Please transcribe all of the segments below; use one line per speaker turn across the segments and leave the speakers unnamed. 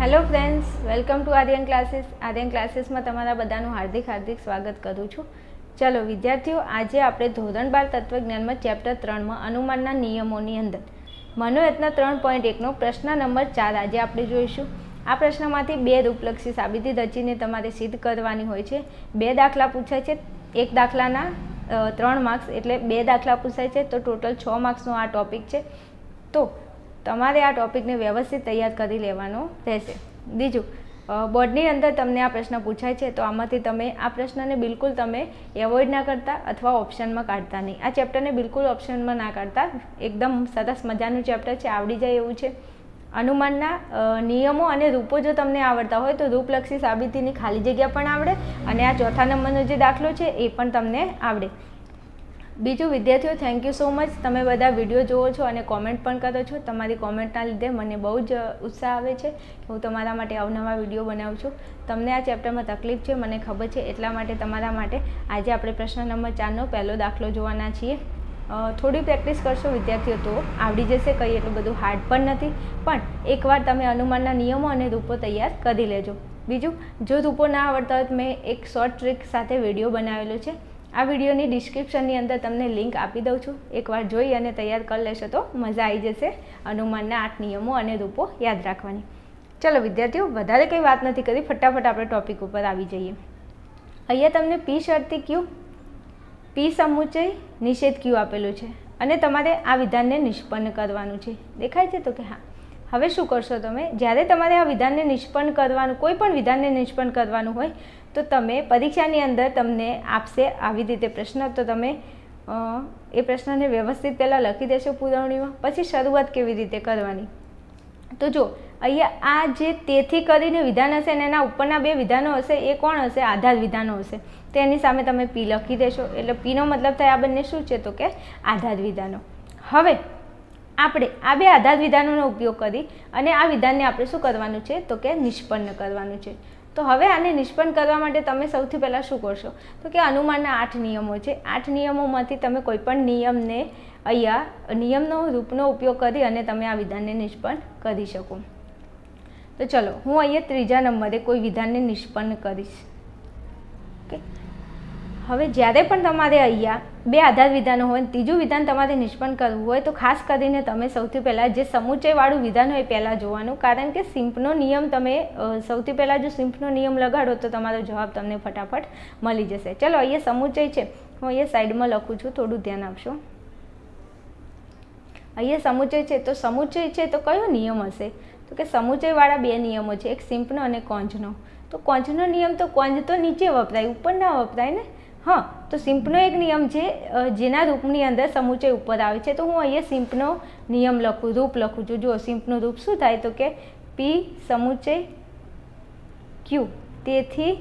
Hello friends welcome to Aryan classes Aryan ક્લાસીસમાં તમારા બધાનું હાર્દિક હાર્દિક સ્વાગત કરું છું. ચલો, વિદ્યાર્થીઓ, આજે આપણે ધોરણ બાર તત્વજ્ઞાનમાં ચેપ્ટર ત્રણમાં અનુમાનના નિયમોની અંદર. મનોયત્ન ત્રણ પોઈન્ટ એકનો પ્રશ્ન નંબર ચાર આજે આપણે જોઈશું. આ પ્રશ્નમાંથી બે રૂપલક્ષી સાબિતી રચીને તમારે સિદ્ધ કરવાની હોય છે. બે દાખલા પૂછાય છે. એક દાખલાના ત્રણ માર્ક્સ એટલે બે દાખલા પૂછાય છે. તો ટોટલ છ માર્ક્સનો આ ટોપિક છે. તો તમારે આ ટોપિકને વ્યવસ્થિત તૈયાર કરી લેવાનો રહેશે. બીજું બોર્ડની અંદર તમને આ પ્રશ્ન પૂછાય છે, તો આમાંથી તમે આ પ્રશ્નને બિલકુલ તમે એવોઇડ ના કરતા અથવા ઓપ્શનમાં કાઢતા નહીં. આ ચેપ્ટરને બિલકુલ ઓપ્શનમાં ના કાઢતા. એકદમ સરસ મજાનું ચેપ્ટર છે, આવડી જાય એવું છે. અનુમાનના નિયમો અને રૂપો જો તમને આવડતા હોય તો રૂપલક્ષી સાબિતીની ખાલી જગ્યા પણ આવડે અને આ ચોથા નંબરનો જે દાખલો છે એ પણ તમને આવડે. બીજું, વિદ્યાર્થીઓ થેન્ક યુ સો મચ તમે બધા વીડિયો જુઓ છો અને કોમેન્ટ પણ કરો છો. તમારી કોમેન્ટના લીધે મને બહુ જ ઉત્સાહ આવે છે કે હું તમારા માટે અવનવા વીડિયો બનાવું છું. તમને આ ચેપ્ટરમાં તકલીફ છે, મને ખબર છે, એટલા માટે તમારા માટે આજે આપણે પ્રશ્ન નંબર ચારનો પહેલો દાખલો જોવાના છીએ. થોડી પ્રેક્ટિસ કરશો વિદ્યાર્થીઓ, તો આવડી જશે, કંઈ એટલું બધું હાર્ડ પણ નથી. પણ એકવાર તમે અનુમાનના નિયમો અને રૂપો તૈયાર કરી લેજો. બીજું, જો રૂપો ના આવડતા હોય મેં એક શોર્ટ ટ્રીક સાથે વીડિયો બનાવેલો છે. આ વિડીયોની ડિસ્ક્રિપ્શનની અંદર તમને લિંક આપી દઉં છું. એકવાર જોઈ અને તૈયાર કરી લેશો તો મજા આવી જશે. અનુમાનના આઠ નિયમો અને રૂપો યાદ રાખવાની. ચલો વિદ્યાર્થીઓ, વધારે કંઈ વાત નથી કરી. ફટાફટ આપણે ટોપિક ઉપર આવી જઈએ. અહીંયા તમને પી શરતી ક્યુ પી સમુચય, નિષેધ ક્યુ આપેલું છે. અને તમારે આ વિધાનને નિષ્પન્ન કરવાનું છે. દેખાય છે તો કે હા. હવે શું કરશો તમે? જ્યારે તમારે આ વિધાનને નિષ્પન્ન કરવાનું, કોઈ પણ વિધાનને નિષ્પન્ન કરવાનું હોય, તો તમે પરીક્ષાની અંદર તમને આપશે આવી રીતે પ્રશ્ન. તો તમે એ પ્રશ્નને વ્યવસ્થિત પહેલાં લખી દેશો પુરવણીમાં, પછી શરૂઆત કેવી રીતે કરવાની? તો જો, અહીંયા આ જે તેથી કરીને વિધાન હશે અને એના ઉપરના બે વિધાનો હશે, એ કોણ હશે? આધાર વિધાનો હશે. તો એની સામે તમે પી લખી દેશો. એટલે પીનો મતલબ થાય આ બંને શું છે? તો કે આધાર વિધાનો. હવે આપણે આ બે આધાર વિધાનોનો ઉપયોગ કરી અને આ વિધાનને આપણે શું કરવાનું છે? તો કે નિષ્પન્ન કરવાનું છે. તો હવે આને નિષ્પન્ન કરવા માટે તમે સૌથી પહેલાં શું કરશો? તો કે અનુમાનના આઠ નિયમો છે. આઠ નિયમોમાંથી તમે કોઈપણ નિયમને અહીંયા, નિયમનો રૂપનો ઉપયોગ કરી અને તમે આ વિધાનને નિષ્પન્ન કરી શકો. તો ચલો, હું અહીંયા ત્રીજા નંબરે કોઈ વિધાનને નિષ્પન્ન કરીશ. ઓકે? હવે જ્યારે પણ તમારે અહીંયા બે આધાર વિધાનો હોય ત્રીજું વિધાન તમારે નિષ્પન્ન કરવું હોય તો ખાસ કરીને તમે સૌથી પહેલાં જે સમુચયવાળું વિધાન હોય પહેલાં જોવાનું. કારણ કે સિમ્પનો નિયમ તમે સૌથી પહેલાં જો સિમ્પનો નિયમ લગાડો તો તમારો જવાબ તમને ફટાફટ મળી જશે. ચલો, અહીંયા સમુચય છે. હું અહીંયા સાઈડમાં લખું છું. થોડું ધ્યાન આપશો. અહીંયા સમુચય છે. તો સમુચય છે તો કયો નિયમ હશે? તો કે સમુચયવાળા બે નિયમો છે. એક સિમ્પનો અને કોંજનો. તો કોંજનો નિયમ તો કોંજ તો નીચે વપરાય, ઉપર ના વપરાય ને? હા, તો સિમ્પનો એક નિયમ છે જેના રૂપની અંદર સમુચય ઉપર આવે છે. તો હું અહીંયા સિમ્પનો નિયમ લખું, રૂપ લખું છું. જુઓ, સિમ્પનું રૂપ શું થાય? તો કે પી સમુચય ક્યુ તેથી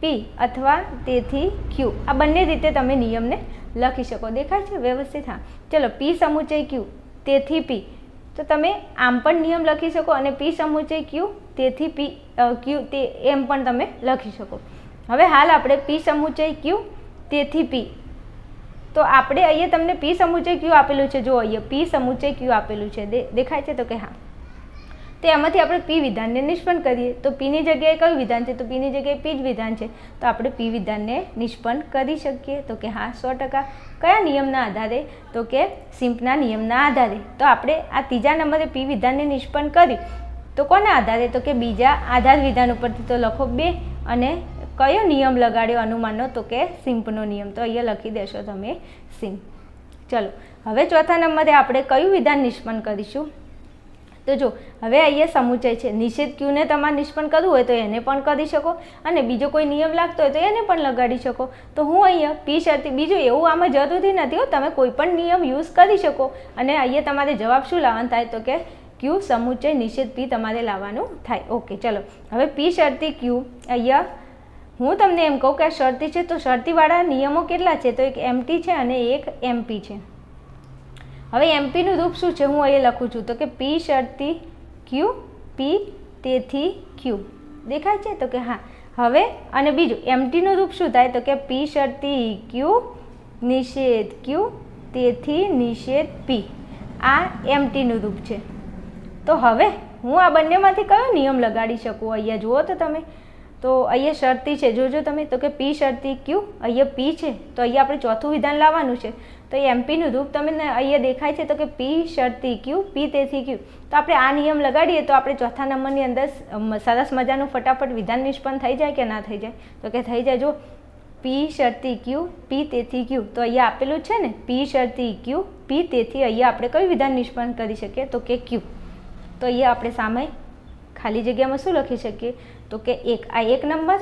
પી અથવા તેથી ક્યુ આ બંને રીતે તમે નિયમને લખી શકો. દેખાય છે? વ્યવસ્થિત? હા. ચલો પી સમુચય ક્યુ તેથી પી તો તમે આમ પણ નિયમ લખી શકો અને પી સમુચય ક્યુ તેથી પી ક્યુ તે એમ પણ તમે લખી શકો. હવે હાલ આપણે પી સમુચય ક્યુ તેથી પી. તો આપણે અહીંયા તમને પી સમુચય ક્યુ આપેલું છે? જો અહીંયા પી સમુચય ક્યુ આપેલું છે? દેખાય છે તો કે હા. તો એમાંથી આપણે પી વિધાનને નિષ્પન્ન કરીએ. તો પીની જગ્યાએ કયું વિધાન છે? તો પીની જગ્યાએ પી જ વિધાન છે. તો આપણે પી વિધાનને નિષ્પન્ન કરી શકીએ. તો કે હા, સો કયા નિયમના આધારે? તો કે સિમ્પના નિયમના આધારે. તો આપણે આ ત્રીજા નંબરે પી વિધાનને નિષ્પન્ન કરી તો કોના આધારે? તો કે બીજા આધાર વિધાન ઉપરથી તો લખો બે અને કયો નિયમ લગાડ્યો? અનુમાનનો તો કે સિમ્પનો નિયમ. તો અહીંયા લખી દેશો તમે સિમ્પ ચલો, હવે ચોથા નંબરે આપણે કયું વિધાન નિષ્પન્ન કરીશું? તો જો, હવે અહીંયા સમુચય છે. નિષેધ ક્યુને તમારે નિષ્પન્ન કરવું હોય તો એને પણ કરી શકો અને બીજો કોઈ નિયમ લાગતો હોય તો એને પણ લગાડી શકો. તો હું અહીંયા પી શરતી, બીજું એવું આમાં જરૂરી નથી તમે કોઈ પણ નિયમ યુઝ કરી શકો. અને અહીંયા તમારે જવાબ શું લાવવાનો થાય? તો કે ક્યુ સમુચય નિષેધ પી તમારે લાવવાનું થાય. ઓકે, ચલો. હવે પી શરતી ક્યુ અહીંયા હું તમને એમ કહું કે આ શરતી છે, તો શરતીવાળા નિયમો કેટલા છે? તો એક એમટી છે અને એક એમપી છે. હવે એમપીનું રૂપ શું છે? હું અહીંયા લખું છું. તો કે પી શરતી ક્યુ પી તેથી ક્યુ દેખાય છે? તો કે હા. હવે, અને બીજું એમટીનું રૂપ શું થાય? તો કે પી શરતી ક્યુ નિષેધ ક્યુ તેથી નિષેધ પી આ એમટીનું રૂપ છે. તો હવે, હું આ બંનેમાંથી કયો નિયમ લગાડી શકું? અહીંયા જુઓ તો તમે. તો અહીંયા શરતી છે. જોજો તમે, તો કે પી શરતી ક્યુ? અહીંયા પી છે. તો અહીંયા આપણે ચોથું વિધાન લાવવાનું છે. તો એ એમપીનું રૂપ તમને અહીંયા દેખાય છે. તો કે પી શરતી ક્યુ? પી તેથી ક્યુ? તો આપણે આ નિયમ લગાડીએ તો આપણે ચોથા નંબરની અંદર સરસ મજાનું ફટાફટ વિધાન નિષ્પન્ન થઈ જાય કે ના થઈ જાય? તો કે થઈ જાય જો, પી શરતી ક્યુ? પી તેથી ક્યુ? તો અહીંયા આપેલું છે ને, પી શરતી ક્યુ? પી તેથી અહીંયા આપણે કયું વિધાન નિષ્પન્ન કરી શકીએ? તો કે ક્યુ. તો અહીંયા આપણે સામે ખાલી જગ્યામાં શું લખી શકીએ? તો કે એક, આ એક નંબર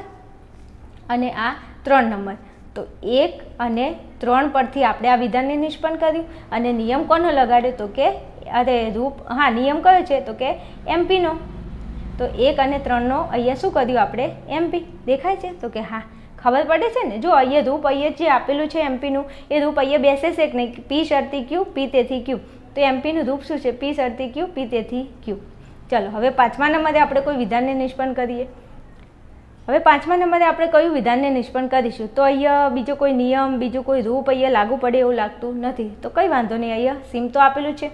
અને આ ત્રણ નંબર. તો એક અને ત્રણ પરથી આપણે આ વિધાનને નિષ્પન્ન કર્યું. અને નિયમ કોનો લગાડ્યો? તો કે, અરે રૂપ, હા, નિયમ કયો છે? તો કે એમપીનો તો એક અને ત્રણનો અહીંયા શું કર્યું આપણે? એમપી દેખાય છે? તો કે હા. ખબર પડે છે ને? જો અહીંયા રૂપ અહીંયા જે આપેલું છે એમપીનું એ રૂપ અહીંયા બેસે છે કે નહીં? પી શરતી ક્યુ? પી તેથી ક્યુ. તો એમપીનું રૂપ શું છે? પી શરતી ક્યુ? પી તેથી ક્યુ. ચલો, હવે પાંચમા નંબરે આપણે કોઈ વિધાનને નિષ્પન્ન કરીએ? હવે પાંચમા નંબરે આપણે કયું વિધાનને નિષ્પન્ન કરીશું? તો અહીંયા બીજો કોઈ નિયમ, બીજું કોઈ રૂપ અહીંયા લાગુ પડે એવું લાગતું નથી. તો કંઈ વાંધો નહીં, અહીંયા સિમ તો આપેલું છે.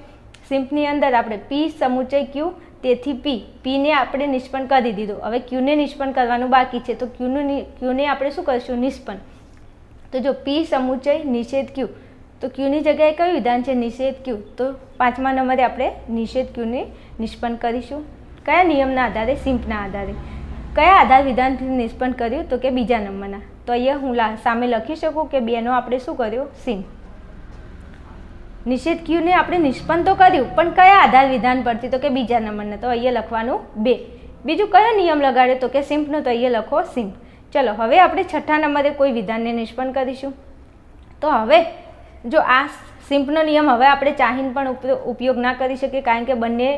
સિમ્પની અંદર આપણે પી સમુચય ક્યુ તેથી પી પીને આપણે નિષ્પન્ન કરી દીધું. હવે ક્યુને નિષ્પન્ન કરવાનું બાકી છે. તો ક્યુનું ક્યુને આપણે શું કરીશું? નિષ્પન્ન. તો જો પી સમુચય નિષેધ ક્યુ તો ક્યુની જગ્યાએ કયું વિધાન છે? નિષેધ ક્યુ. તો પાંચમા નંબરે આપણે નિષેધ ક્યુને નિષ્પન્ન કરીશું. કયા નિયમના આધારે? સિમ્પના આધારે. કયા આધાર વિધાનથી નિષ્પન્ન કર્યું? તો કે બીજા નંબરના. તો અહીંયા હું સામે લખી શકું કે બેનો આપણે શું કર્યો? સિમ્પ નિષેધ ક્યુને આપણે નિષ્પન્ન તો કર્યું, પણ કયા આધાર વિધાન પરથી? તો કે બીજા નંબરના. તો અહીંયા લખવાનું બે. બીજું કયો નિયમ લગાડ્યો તો કે સિમ્પનો, તો અહીંયા લખો સિમ્પ ચલો, હવે આપણે છઠ્ઠા નંબરે કોઈ વિધાનને નિષ્પન્ન કરીશું. તો હવે જો આ સિમ્પનો નિયમ હવે આપણે ચાહીને પણ ઉપયોગ ના કરી શકીએ, કારણ કે બંને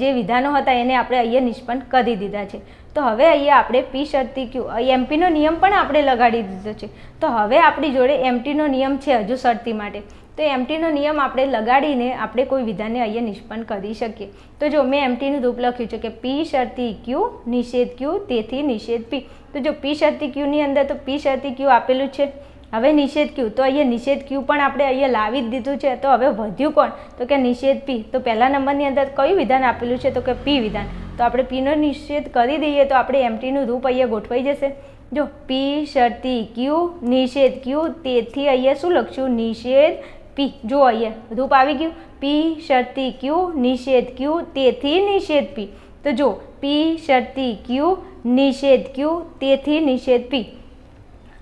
જે વિધાનો હતા એને આપણે અહીંયા નિષ્પન્ન કરી દીધા છે. તો હવે અહીંયા આપણે પી શરતી ક્યુ એમપીનો નિયમ પણ આપણે લગાડી દીધો છે. તો હવે આપણી જોડે એમટીનો નિયમ છે હજુ શરતી માટે. તો એમટીનો નિયમ આપણે લગાડીને આપણે કોઈ વિધાનને અહીંયા નિષ્પન્ન કરી શકીએ. તો જો મેં એમટીનું રૂપ લખ્યું છે કે પી શરતી ક્યુ, નિષેધ ક્યુ, તેથી નિષેધ પી. તો જો પી શરતી ક્યુની અંદર તો પી શરતી ક્યુ આપેલું છે? હવે નિષેધ ક્યુ? તો અહીંયા નિષેધ ક્યુ પણ આપણે અહીંયા લાવી જ દીધું છે. તો હવે વધ્યું કોણ? તો કે નિષેધ પી. તો પહેલા નંબરની અંદર કયું વિધાન આપેલું છે? તો કે પી વિધાન. તો આપણે પીનો નિષેધ કરી દઈએ તો આપણે એમટીનું રૂપ અહીંયા ગોઠવાઈ જશે. જો પી શરતી ક્યુ, નિષેધ ક્યુ, તેથી અહીંયા શું લખશું નિષેધ પી. જો અહીંયા રૂપ આવી ગયું. પી શરતી ક્યુ, નિષેધ ક્યુ, તેથી નિષેધ પી. તો જો પી શરતી ક્યુ, નિષેધ ક્યુ, તેથી નિષેધ પી.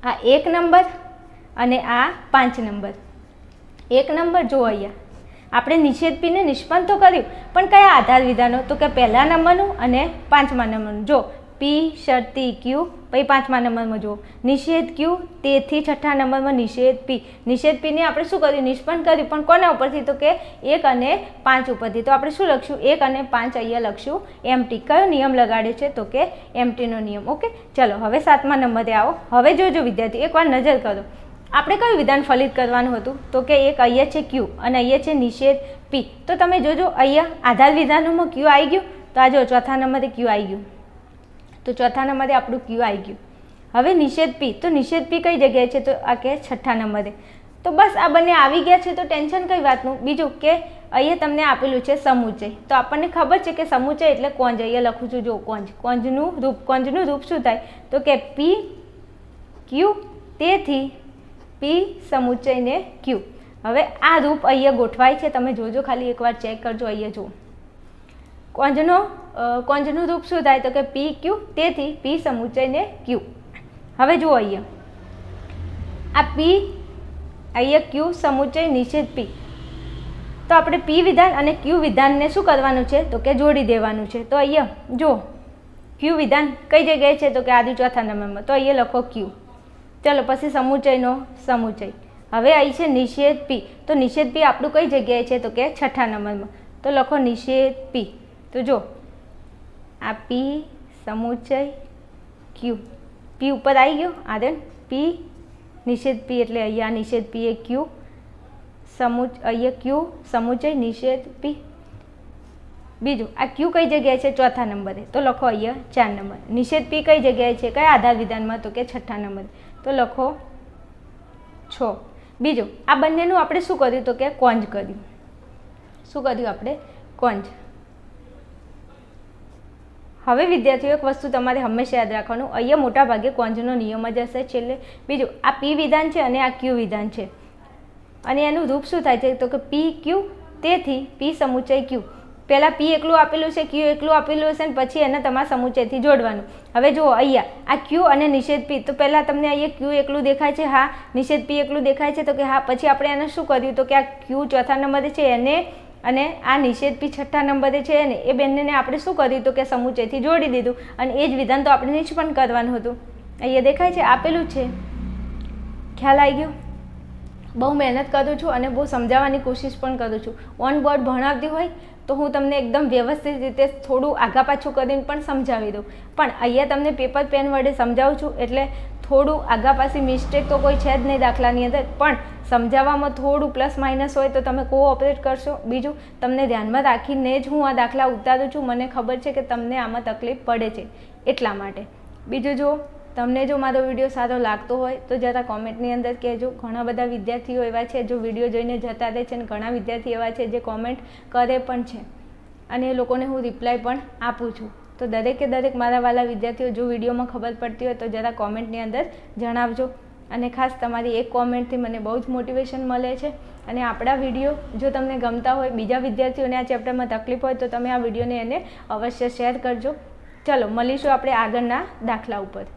આ એક નંબર અને આ પાંચ નંબર. એક નંબર જો અહીંયા. આપણે નિષેધ પીને નિષ્પન્ન તો કર્યું, પણ કયા આધાર વિધાનો? તો કે પહેલા નંબરનું અને પાંચમા નંબરનું. જો પી શરતી ક્યુ પછી પાંચમા નંબરમાં જુઓ. નિષેધ ક્યુ તેથી છઠ્ઠા નંબરમાં નિષેધ પી નિષેધ પીને આપણે શું કર્યું? નિષ્પન્ન કર્યું. પણ કોના ઉપરથી? તો કે એક અને પાંચ ઉપરથી. તો આપણે શું લખશું એક અને પાંચ અહીંયા લખશું એમટી કયો નિયમ લગાડે છે? તો કે એમટીનો નિયમ. ઓકે? ચલો, હવે સાતમા નંબરે આવો. હવે જોજો વિદ્યાર્થી, એકવાર નજર કરો. આપણે કયું વિધાન ફલિત કરવાનું હતું? તો કે એક અહીંયા છે ક્યુ અને અહીંયા છે નિષેધ પી. તો તમે જોજો અહીંયા આધાર વિધાનોમાં ક્યુ આવી ગયું? તો આ જો ચોથા નંબરે ક્યુ આવી ગયું. તો ચોથા નંબરે આપણું ક્યુ આવી ગયું. હવે નિષેધ પી. તો નિષેધ પી કઈ જગ્યાએ છે? તો આ કે છઠ્ઠા નંબરે. તો બસ આ બંને આવી ગયા છે, તો ટેન્શન કઈ વાતનું? બીજું કે અહીંયા તમને આપેલું છે સમુચય તો આપણને ખબર છે કે સમુચય એટલે કોંજ. અહીંયા લખું છું, જો કોંજ. કોંજનું રૂપ. કોંજનું રૂપ શું થાય? તો કે પી ક્યુ તેથી પી સમુચયને ક્યુ હવે આ રૂપ અહીંયા ગોઠવાય છે. તમે જોજો ખાલી એકવાર ચેક કરજો અહીંયા જુઓ. કોંજનો કોંજનું રૂપ શું થાય? તો કે પી ક્યુ તેથી પી સમુચયને ક્યુ હવે જુઓ અહીંયા. આ પી અહીંયા ક્યુ સમુચય નિષેધ પી તો આપણે પી વિધાન અને ક્યુ વિધાનને શું કરવાનું છે? તો કે જોડી દેવાનું છે. તો અહીંયા જુઓ. ક્યુ વિધાન કઈ જગ્યાએ છે? તો કે આદિ ચોથા નંબરમાં તો અહીંયા લખો ક્યુ ચલો પછી સમુચયનો સમુચય હવે આવી છે નિષેધ પી. તો નિષેધ પી આપણું કઈ જગ્યાએ છે? તો કે છઠ્ઠા નંબરમાં. તો લખો નિષેધ પી. તો જો, આ પી સમુચય ક્યુ. પી ઉપર આવી ગયો? આદન પી નિષેધ પી એટલે અહીંયા નિષેધ પી એ ક્યુ. સમુચ, અહીંયા ક્યુ સમુચય નિષેધ પી. બીજું, આ ક્યુ કઈ જગ્યાએ છે? ચોથા નંબરે. તો લખો અહીંયા ચાર નંબર. નિષેધ પી કઈ જગ્યાએ છે? કયા આધાર વિધાનમાં? તો કે છઠ્ઠા નંબરે. તો લખો છ. બીજું, આ બંનેનું આપણે શું કર્યું? તો કે કોંજ કર્યું. શું કર્યું આપણે? કોંજ. હવે વિદ્યાર્થીઓ, એક વસ્તુ તમારે હંમેશા યાદ રાખવાનું. અહીંયા મોટા ભાગે કોંજનો નિયમ જ હશે છેલ્લે. બીજું, આ પી વિધાન છે અને આ ક્યુ વિધાન છે. અને એનું રૂપ શું થાય છે? તો કે પી ક્યુ તેથી પી સમુચય ક્યુ પહેલાં પી એકલું આપેલું છે, ક્યુ એકલું આપેલું હશે ને પછી એને તમારા સમુચયથી જોડવાનું. હવે જુઓ, અહીંયા, આ ક્યુ અને નિષેધ પી, તો પહેલાં તમને અહીંયા ક્યુ એકલું દેખાય છે, હા, નિષેધ પી એકલું દેખાય છે, તો કે હા, પછી આપણે એને શું કર્યું? તો કે આ ક્યુ ચોથા નંબરે છે, એને અને આ નિષેધ પી છઠ્ઠા નંબરે છે ને એ બંનેને આપણે શું કર્યું? તો કે સમુચયથી જોડી દીધું. અને એ જ વિધાન તો આપણે નિષ્પન્ન કરવાનું હતું. અહીંયા દેખાય છે, આપેલું છે. ખ્યાલ આવી ગયો? બહુ મહેનત કરું છું અને બહુ સમજાવવાની કોશિશ પણ કરું છું. ઓન બોર્ડ ભણાવતી હોય તો હું તમને એકદમ વ્યવસ્થિત રીતે થોડું આગા પાછું કરીને પણ સમજાવી દઉં. પણ અહીંયા તમને પેપર, પેન વડે સમજાવું છું, એટલે થોડું આગા પાછી મિસ્ટેક તો કોઈ છે જ નહીં દાખલાની અંદર. પણ સમજાવવામાં થોડું પ્લસ માઇનસ હોય તો તમે કોઓપરેટ કરશો. બીજું, તમને ધ્યાનમાં રાખીને જ હું આ દાખલા ઉતારું છું. મને ખબર છે કે તમને આમાં તકલીફ પડે છે એટલા માટે. બીજું જો તમને જો મારો વીડિયો સારો લાગતો હોય, તો જરા કોમેન્ટની અંદર કહેજો. ઘણા બધા વિદ્યાર્થીઓ એવા છે, જો વીડિયો જોઈને જતા રહે છે અને ઘણા વિદ્યાર્થી એવા છે, જે કોમેન્ટ કરે પણ છે. અને એ લોકોને હું રિપ્લાય પણ આપું છું. તો દરેકે દરેક મારા વાલા વિદ્યાર્થીઓ જો વિડીયોમાં ખબર પડતી હોય, તો જરા કોમેન્ટની અંદર જણાવજો. અને ખાસ તમારી એક કોમેન્ટથી મને બહુ જ મોટિવેશન મળે છે. અને આપણા વીડિયો જો તમને ગમતા હોય, બીજા વિદ્યાર્થીઓને આ ચેપ્ટરમાં તકલીફ હોય, તો તમે આ વિડીયોને એને અવશ્ય શેર કરજો. ચલો, મળીશું આપણે આગળના દાખલા ઉપર.